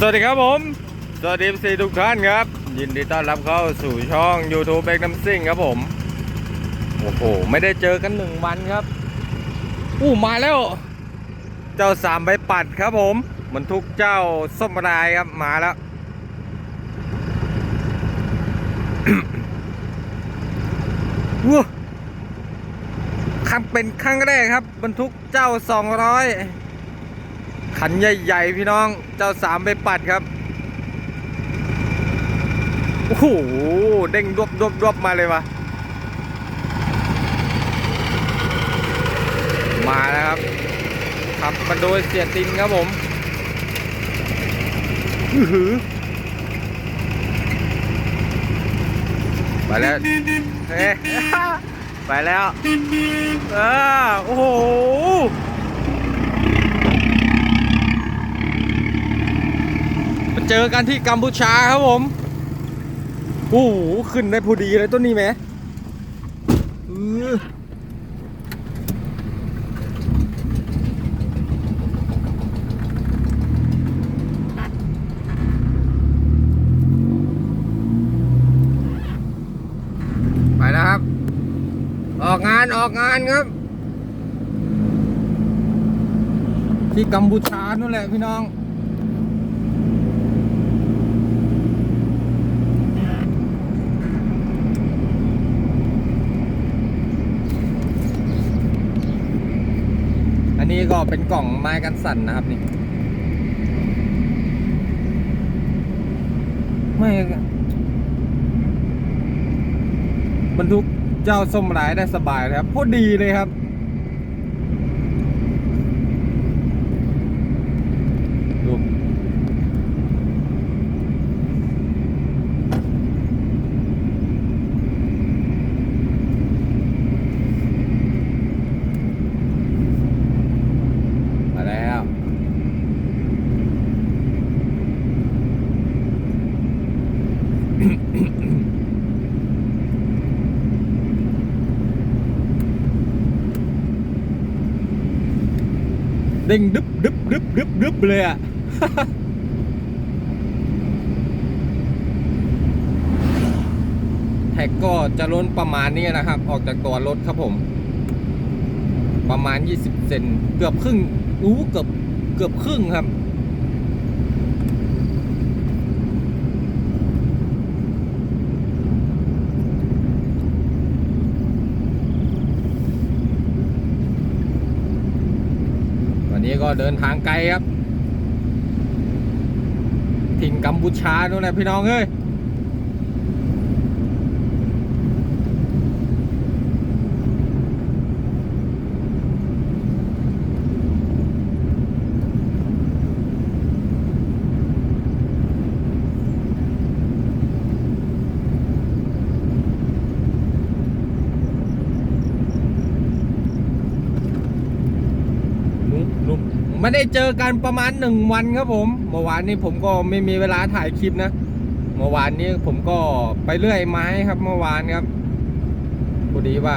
สวัสดีครับผม สวัสดีสีทุกท่านครับ ยินดีต้อนรับเข้าสู่ช่อง YouTube เบกน้ำซิ่งครับผม โอ้โห ไม่ได้เจอกันหนึ่งวันครับ อู้มาแล้ว เจ้าสามใบปัดครับผมบรรทุกเจ้าส้มรายครับมาแล้ว ว้าครั้งเป็นครั้งแรกครับ บรรทุกเจ้า200 ขันใหญ่ๆพี่น้องเจ้าสามไปปัดครับ โอ้โห เด้งดวบดวบดวบมาเลยวะมาแล้วครับขับมาโดยเสียตินครับผมอือหือไปแล้วเฮ้ไปแล้วเออโอ้โห มา เจอกันที่กัมพูชาครับผมโอ้โหขึ้นได้พอดีเลยต้นนี้ไหมไปแล้วครับ ออกงานออกงานครับ ที่กัมพูชานู่นแหละพี่น้อง อั นี้ก็เป็นกล่องไม้กันสั่นนะครับนี่ ไม่บรรทุกเจ้าส้มรายได้สบายเลยครับ พอดีเลยครับ ดู มาแล้ว เด้งดึบดึบดึบดึบดึบเลยอะแท็กก็จะล้นประมาณนี้นะครับ ออกจากตัวรถครับผม ประมาณ 20 เซนเกือบครึ่งอู้เกือบเกือบครึ่งครับ วันนี้ ก็เดินทางไกลครับถิ่นกัมพูชาโน่นแหละพี่น้องเอ้ย นุ๊กนุ๊ก ไม่ได้เจอกันประมาณหนึ่งวันครับผม เมื่อวานนี้ผมก็ไม่มีเวลาถ่ายคลิปนะ เมื่อวานนี้ผมก็ไปเลื่อยไม้ครับ เมื่อวานครับพอดีว่า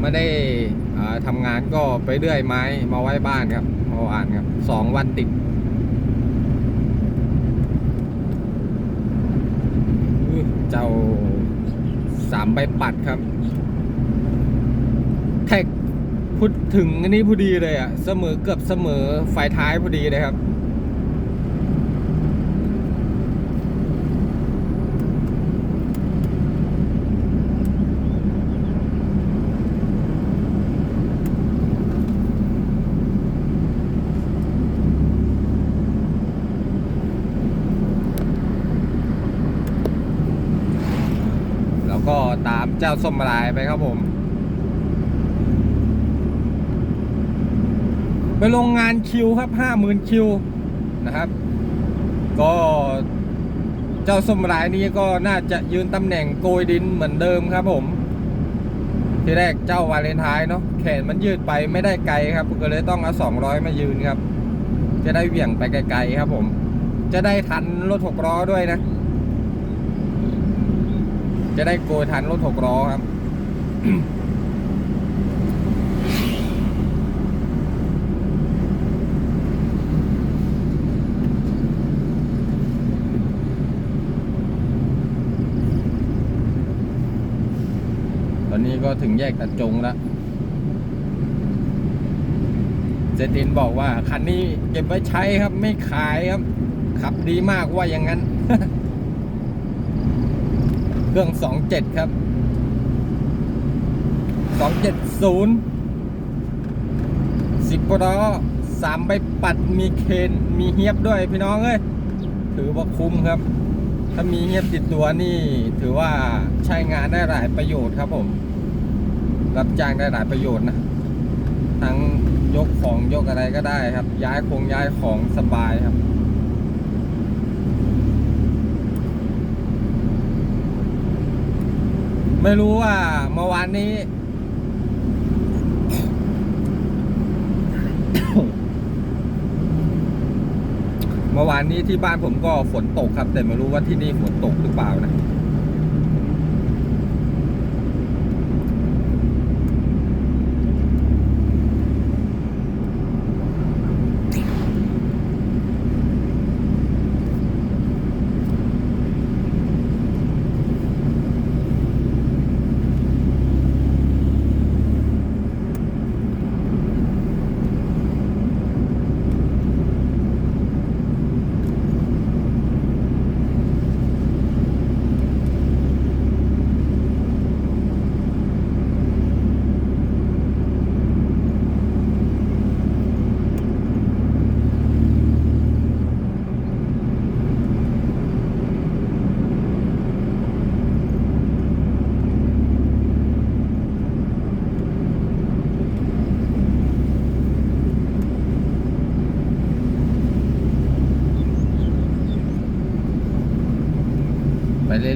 ไม่ได้อ่าทำงานก็ไปเลื่อยไม้มาไว้บ้านครับเมื่อวานครับสองวันติดเจ้าสามใบปัดครับแท็ก พูดถึงอันนี้พอดีเลยอะ เสมอเกือบเสมอไฟท้ายพอดีเลยครับ แล้วก็ตามเจ้าส้มลายไปครับผม ไปโรงงานคิวครับห้าหมื่นคิวนะครับ ก็เจ้าสมรายนี้ก็น่าจะยืนตำแหน่งโกยดินเหมือนเดิมครับผม ทีแรกเจ้าวาเลนไทน์เนาะแขนมันยืดไปไม่ได้ไกลครับก็เลยต้องเอาสองร้อยมายืนครับ จะได้เหวี่ยงไปไกลๆครับผม จะได้ทันรถหกล้อด้วยนะ จะได้โกยทันรถหกล้อครับ นี้ ก็ถึงแยกตัดจงแล้วเจตินบอกว่าคันนี้เก็บไว้ใช้ครับไม่ขายครับ ขับดีมากว่าอย่างนั้น เครื่องสองเจ็ดครับสองเจ็ดศูนย์สิบปล้อสามใบปัดมีเคนมีเฮียบด้วยพี่น้องเอ้ยถือว่าคุ้มครับ ถ้ามีเฮียบติดตัวนี่ ถือว่าใช้งานได้หลายประโยชน์ครับผม รับจ้างได้หลายประโยชน์นะ ทั้งยกของยกอะไรก็ได้ครับ ย้ายคงย้ายของสบายครับไม่รู้ว่าเมื่อวานนี้ เมื่อวานนี้ที่บ้านผมก็ฝนตกครับ แต่ไม่รู้ว่าที่นี่ฝนตกหรือเปล่านะ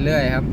เรื่อยๆครับ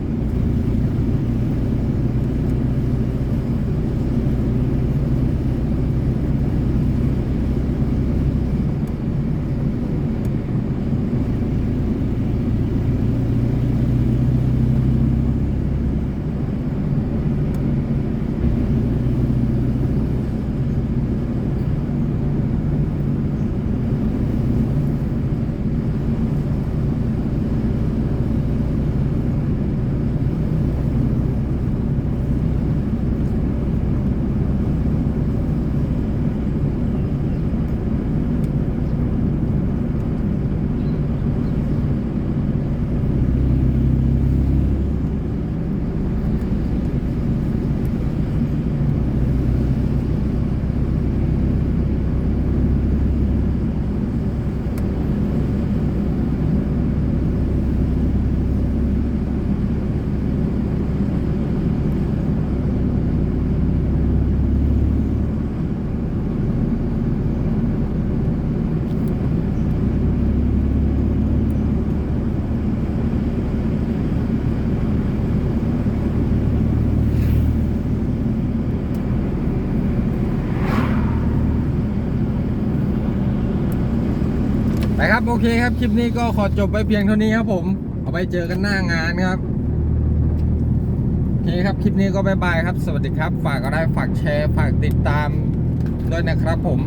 ไปครับโอเคครับ คลิปนี้ก็ขอจบไปเพียงเท่านี้ครับผมเอาไปเจอกันหน้างานครับโอเคครับคลิปนี้ก็บายบายครับ สวัสดีครับ ฝากอะไรฝากแชร์ ฝากติดตามด้วยนะครับผม